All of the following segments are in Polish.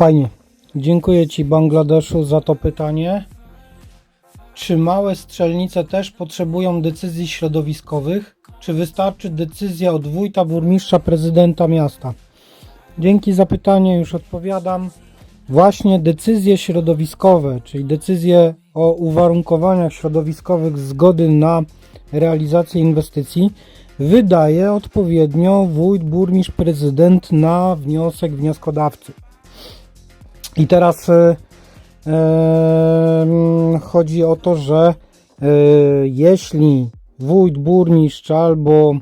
Fajnie. Dziękuję Ci, Bangladeszu, za to pytanie. Czy małe strzelnice też potrzebują decyzji środowiskowych? Czy wystarczy decyzja od wójta, burmistrza, prezydenta miasta? Dzięki za pytanie już odpowiadam. Właśnie decyzje środowiskowe, czyli decyzje o uwarunkowaniach środowiskowych zgody na realizację inwestycji, wydaje odpowiednio wójt, burmistrz, prezydent na wniosek wnioskodawcy. I teraz e, chodzi o to, że e, jeśli wójt, burmistrz albo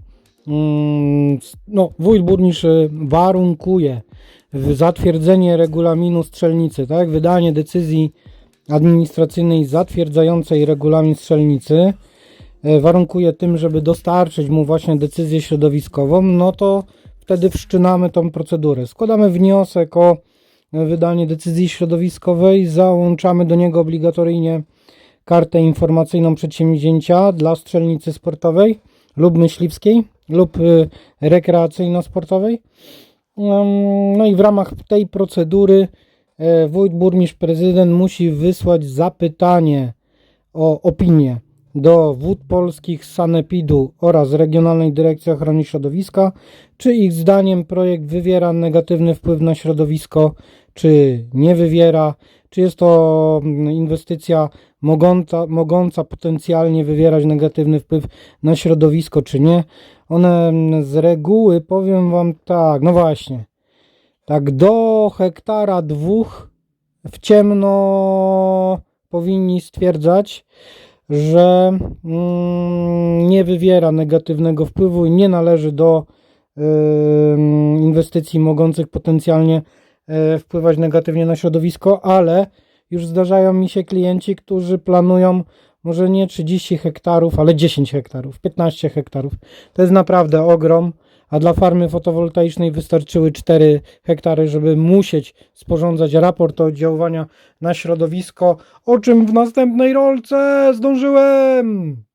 mm, no, wójt, burmistrz e, warunkuje zatwierdzenie regulaminu strzelnicy, tak, wydanie decyzji administracyjnej zatwierdzającej regulamin strzelnicy, warunkuje tym, żeby dostarczyć mu właśnie decyzję środowiskową, no to wtedy wszczynamy tą procedurę. Składamy wniosek o wydanie decyzji środowiskowej, załączamy do niego obligatoryjnie kartę informacyjną przedsięwzięcia dla strzelnicy sportowej lub myśliwskiej lub y, rekreacyjno-sportowej. No i w ramach tej procedury e, wójt, burmistrz, prezydent musi wysłać zapytanie o opinię do wód polskich, Sanepidu oraz Regionalnej Dyrekcji Ochrony Środowiska, czy ich zdaniem projekt wywiera negatywny wpływ na środowisko, czy nie wywiera, czy jest to mm, inwestycja mogąca, mogąca potencjalnie wywierać negatywny wpływ na środowisko, czy nie. One mm, z reguły, powiem Wam tak, no właśnie, tak do hektara dwóch w ciemno powinni stwierdzać, że mm, nie wywiera negatywnego wpływu i nie należy do inwestycji mogących potencjalnie e, wpływać negatywnie na środowisko, ale już zdarzają mi się klienci, którzy planują może nie 30 hektarów, ale 10 hektarów, 15 hektarów. To jest naprawdę ogrom, a dla farmy fotowoltaicznej wystarczyły 4 hektary, żeby musieć sporządzać raport oddziaływania na środowisko, o czym w następnej rolce zdążyłem.